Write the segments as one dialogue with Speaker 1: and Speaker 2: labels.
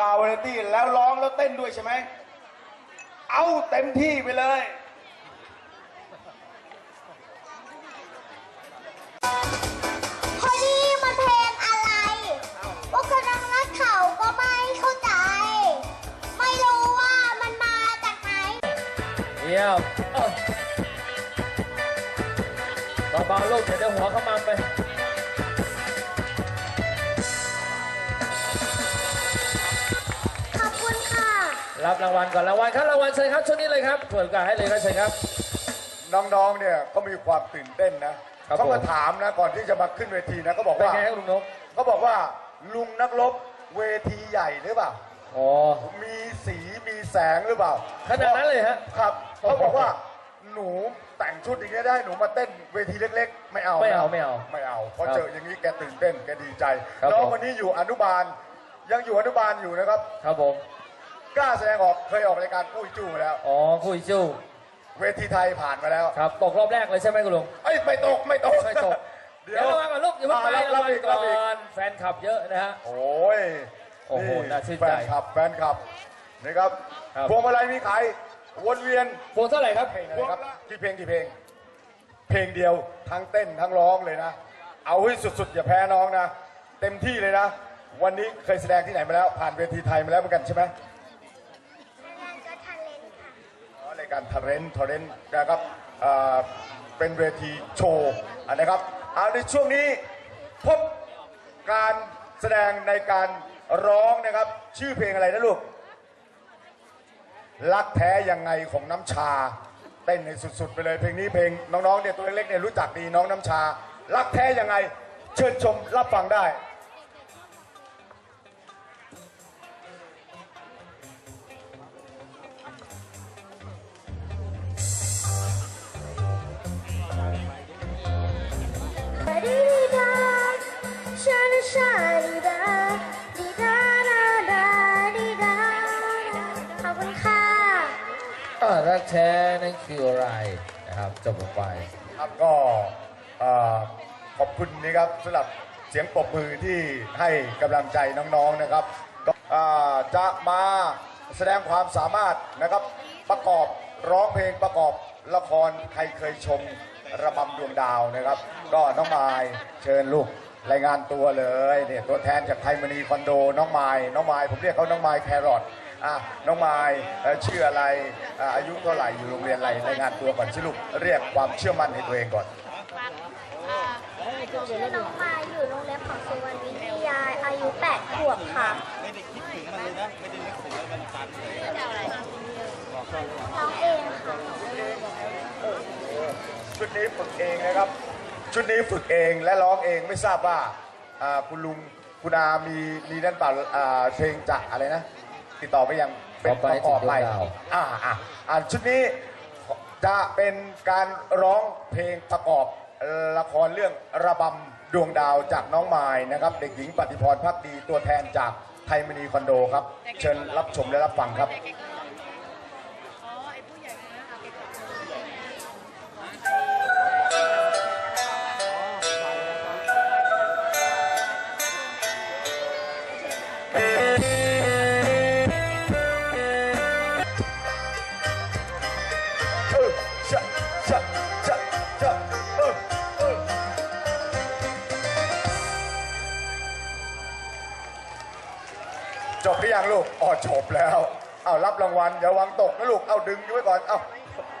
Speaker 1: กาววาไรตี้แล้วร้องแล้วเต้นด้วยใช่ไหม เอาเต็มที่ไปเลย
Speaker 2: เฮ้ยนี่มันเพลงอะไรพวกคณะนักข่าวก็ไม่เข้าใจ ไม่รู้ว่ามันมาจากไหน
Speaker 3: เยี่ยมเบาๆลูกเดี๋ยวเดี๋ยวหัวเข้ามาไป รับรางวัลก่อนรางวัลครับรางวัลเชิญครับช่วงนี้เลยครับเปิดโอกาสให้เลยครับเชิญครับ
Speaker 1: น้องๆ เนี่ยเขามีความตื่นเต้นนะครับเขามา
Speaker 3: ผม
Speaker 1: ถามนะก่อนที่จะมาขึ้นเวทีนะเขาบอก
Speaker 3: เป็น
Speaker 1: ว่า
Speaker 3: ไงครับลุงนก
Speaker 1: เขาบอกว่าลุงนักรบเวทีใหญ่หรือเปล่า
Speaker 3: อ๋อ
Speaker 1: มีสีมีแสงหรือเปล่า
Speaker 3: ขนาดนั้นเลยฮะ
Speaker 1: ครับเขาบอกว่าหนูแต่งชุดอย่างนี้ยได้หนูมาเต้นเวทีเล็ก ๆ ไม่เอา
Speaker 3: ไม่เอา
Speaker 1: นะ
Speaker 3: ไม่เอา
Speaker 1: ไม่เอาเพราะ
Speaker 3: ครับ
Speaker 1: เจออย่างนี้แกตื่นเต้นแกดีใจ
Speaker 3: ครับ
Speaker 1: น้อง
Speaker 3: ผม
Speaker 1: วันนี้อยู่อนุบาล ยังอยู่อนุบาลอยู่นะครับ
Speaker 3: ครับผม
Speaker 1: กล้าแสดงออกเคยออกรายการปุ้ยจู้มาแล้ว
Speaker 3: อ๋อคุยจู้
Speaker 1: เวทีไทยผ่านมาแล้ว
Speaker 3: ครับ ตกรอบแรกเลยใช่ไหมคุณลุง
Speaker 1: เอ้ยไม่ตกไม่ตก
Speaker 3: ไม่ตก
Speaker 1: เดี๋
Speaker 3: เดี๋
Speaker 1: ย
Speaker 3: ยววรางวัลก่อนลูกอย่าเพิ่งไป
Speaker 1: อ่
Speaker 3: รางวัล
Speaker 1: อี
Speaker 3: ก่
Speaker 1: รับอี
Speaker 3: อนแฟนคลับเยอะนะฮะ
Speaker 1: โอ้ย
Speaker 3: โอ้โหน่าชื่น
Speaker 1: แฟ
Speaker 3: ใจ
Speaker 1: นคลับแฟนคลับนะครับ
Speaker 3: ครับ
Speaker 1: พวงมาลัยมีขายวนเวียน
Speaker 3: พวงเท่าไหร่ครับ
Speaker 1: เพลงอะไรครับกี่เพลงกี่เพลง เพลงเดียวทั้งเต้นทั้งร้องเลยนะ เอาให้สุดๆอย่าแพ้น้องนะ เต็มที่เลยนะ วันนี้เคยแสดงที่ไหนมาแล้ว ผ่านเวทีไทยมาแล้วเหมือนกันใช่ไหม
Speaker 2: งานก็ทันเลนค่ะ
Speaker 1: อ๋อราย การทเรนทเรนนะครับเป็นเวทีโชว์นะครับเอาในช่วงนี้พบการแสดงในการร้องนะครับ ชื่อเพลงอะไรนะลูก รักแท้ยังไงของน้ำชา เต้นในสุดๆ ไปเลยเพลงนี้เพลงน้องๆเนี่ยตัวเล็กๆเนี่ยรู้จักดีน้องน้ำชา รักแท้ยังไงเชิญชมรับฟังได้
Speaker 3: รักแท้นั่นคืออะไรนะครับจบลงไป
Speaker 1: ครับก็เอ่อขอบคุณนะครับสำหรับเสียงปรบมือที่ให้กำลังใจน้องๆนะครับก็อ่าจะมาแสดงความสามารถนะครับประกอบร้องเพลงประกอบละครใครเคยชมระบำดวงดาวนะครับ ก็น้องไมายเชิญลูกรายงานตัวเลยเนี่ยตัวแทนจากไทยมณีคอนโดน้องไมายน้องไมายผมเรียกเขาน้องไมายแครอท อะน้องไมายเอ่อชื่ออะไรอะอายุเท่าไหร่อยู่โรงเรียนอะไรรายงานตัวก่อนสิลูกเรียกความเชื่อมั่นให้ตัวเองก่อน
Speaker 2: ชื่อน้องมายอยู่โรงเรียนของสุวรรณวิทยาอายุ 8 ขวบค่ะ
Speaker 4: ไม่ได้คิดถึงมันเลยนะ ไม่ได้นึกถึงแล้วมันฝันเลย
Speaker 2: น้องเองค่ะ
Speaker 1: ชุดนี้ฝึกเองนะครับ ชุดนี้ฝึกเองและร้องเองไม่ทราบว่าอ่าคุณลุงคุณอามีมีนั่นเปล่าอ่าเพลงจะอะไรนะ ติดต่อไปยังเป็น
Speaker 3: ต่อไป
Speaker 1: ประกอบไป
Speaker 3: จิตดวงดาว
Speaker 1: อ่าอ่าอ่าชุดนี้จะเป็นการร้องเพลงประกอบละครเรื่องระบำดวงดาวจากน้องไม้นะครับ เด็กหญิงปฏิพรพักดีตัวแทนจากไทยมณีคอนโดครับ เชิญรับชมและรับฟังครับ ยังลูกอ๋อจบแล้ว เอารับรางวัลอย่าวางตกนะลูก เอาดึงไว้ก่อน เอา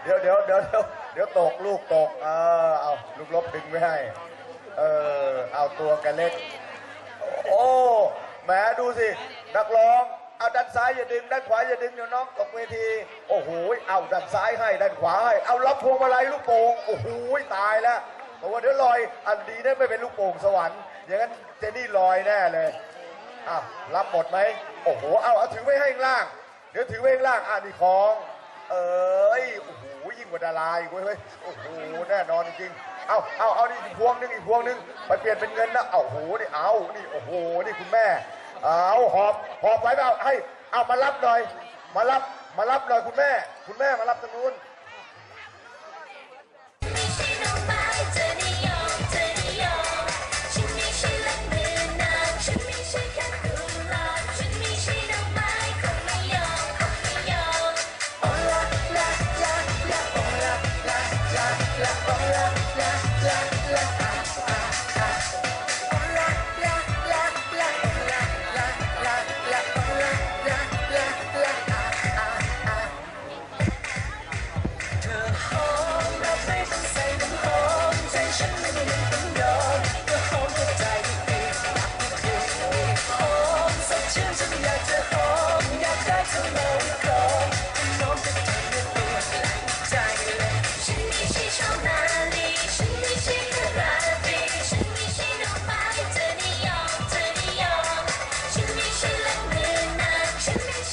Speaker 1: เดี๋ยวเดี๋ยวเดี๋ยวเดี๋ยวเดี๋ยวตกลูกตก เออเอาลูกลบดึงไว้ให้ เออเอาตัวกันเล็ก โอ้แหมดูสิ นักร้อง เอาด้านซ้ายอย่าดึงด้านขวาอย่าดึงเดี๋ยวน้องตกเวที โอ้โห เอาด้านซ้ายให้ด้านขวาให้ เอารับพวงมาลัยลูกโป่ง โอ้โหตายแล้วเพราะว่าเดี๋ยวลอย อันดีนะไม่เป็นลูกโป่งสวรรค์ อย่างนั้นเจนี่ลอยแน่เลยอ้าวรับหมดไหม โอ้โห เอาเอาถือไว้ให้ข้างล่าง เดี๋ยวถือไว้ข้างล่างอ่านี่ของ เอ้ย โอ้โห ยิ่งกว่าดาราอีกเว้ยเฮ้ย โอ้โห แน่นอนจริงๆเอาเอาเอานี่อีกพวงหนึงอีกพวงหนึง ไปเปลี่ยนเป็นเงินนะเอาโอ้โห นี่เอา นี่โอ้โห นี่คุณแม่ เอาหอบหอบไว้เปล่าให้ เอามารับหน่อย มารับ มารับหน่อยคุณแม่ คุณแม่มารับตรงนู้น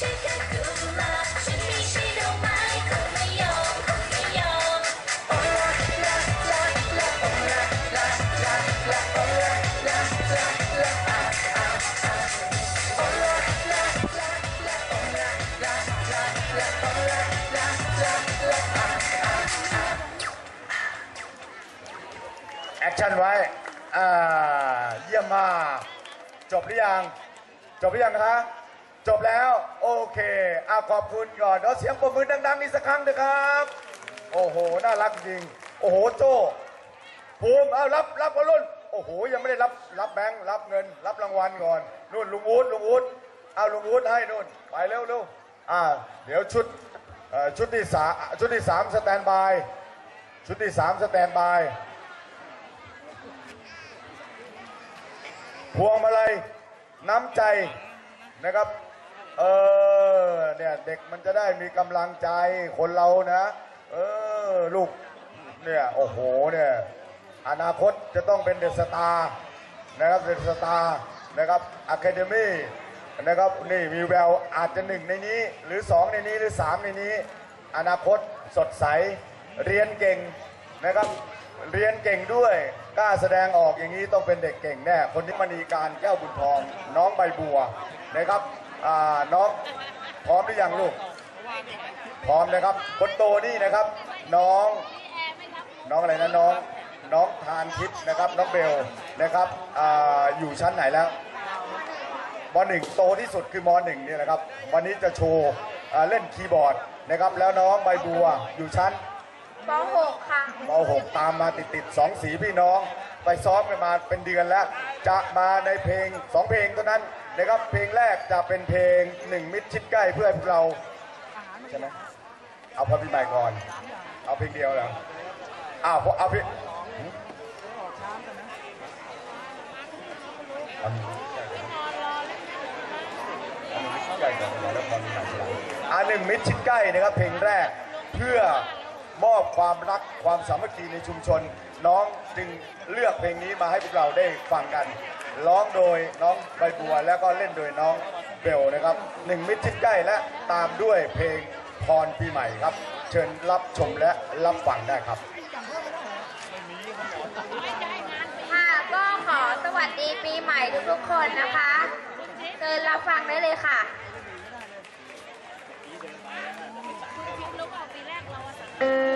Speaker 2: แอคชั่นไว้
Speaker 1: อ่าเยี่ยมมาจบหรือยัง จบหรือยังคะ จบแล้ว โอเคอะขอบคุณก่อนเดี๋ยวเสียงปรบมือดังๆอีกสักครั้งนะครับ โอ้โห น่ารักจริง โอ้โหโจ้ภูมิเอารับรับก่อนรุ่นโอ้โห ยังไม่ได้รับรับแบงค์รับเงิน รับรางวัลก่อนนู่นลุงอู๊ดลุงอู๊ดเอาลุงอู๊ดให้นู่นไปเร็วเร็วอ่าเดี๋ยวชุดเอ่อชุดที่สามชุดที่สามสแตนบายชุดที่สามสแตนบายพวงมาลัยน้ำใจนะครับ เออ เนี่ยเด็กมันจะได้มีกำลังใจคนเรานะ เออ ลูก เนี่ย โอ้โห เนี่ย อนาคตจะต้องเป็นเดสตาร์นะครับเดสตาร์นะครับอะคาเดมี่นะครับนี่มีแววอาจจะหนึ่งในนี้ หรือสองในนี้หรือสามในนี้ อนาคตสดใส เรียนเก่งนะครับ เรียนเก่งด้วยกล้าแสดงออกอย่างนี้ต้องเป็นเด็กเก่งแน่ คนที่มณีการแก้วบุญทองน้องใบบัวนะครับ อ่าน้องพร้อมหรือยังลูก พร้อมนะครับ คนโตนี่นะครับ น้อง น้องอะไรนะน้อง น้องทานทิพย์นะครับน้องเบลนะครับอาอยู่ชั้นไหนแล้วมหนึ่งโตที่สุดคือมหนึ่งเนี่ยนะครับ วันนี้จะโชว์อ่าเล่นคีย์บอร์ดนะครับ แล้วน้องใบบัวอยู่ชั้น
Speaker 2: ป .6 ค่ะ
Speaker 1: ม .6 ตามมาติดติดๆสองสีพี่น้อง ไปซ้อมกันมาเป็นเดือนแล้ว จะมาในเพลงสองเพลงเท่านั้น นะครับเพลงแรกจะเป็นเพลงหนึ่งมิตรชิดใกล้เพื่อพวกเราใช่ไหมเอาพระพี่ใหม่ก่อน เอาเพลงเดียวเหรออ้าวเอาเพลงหืมเอาใหญ่ก่อนแล้วพรพี่ใหม่ทีหลังอ่าหนึ่งมิตรชิดใกล้นะครับเพลงแรกเพื่อ มอบความรักความสามัคคีในชุมชน น้องจึงเลือกเพลงนี้มาให้พวกเราได้ฟังกัน ร้องโดยน้องใบบัวแล้วก็เล่นโดยน้องเบลนะครับหนึ่งมิตรชิดใกล้และตามด้วยเพลงพรปีใหม่ครับ เชิญรับชมและรับฟังได้ครับ
Speaker 2: ค่ะก็ขอสวัสดีปีใหม่ทุกๆคนนะคะเชิญรับฟังได้เลยค่ะเออ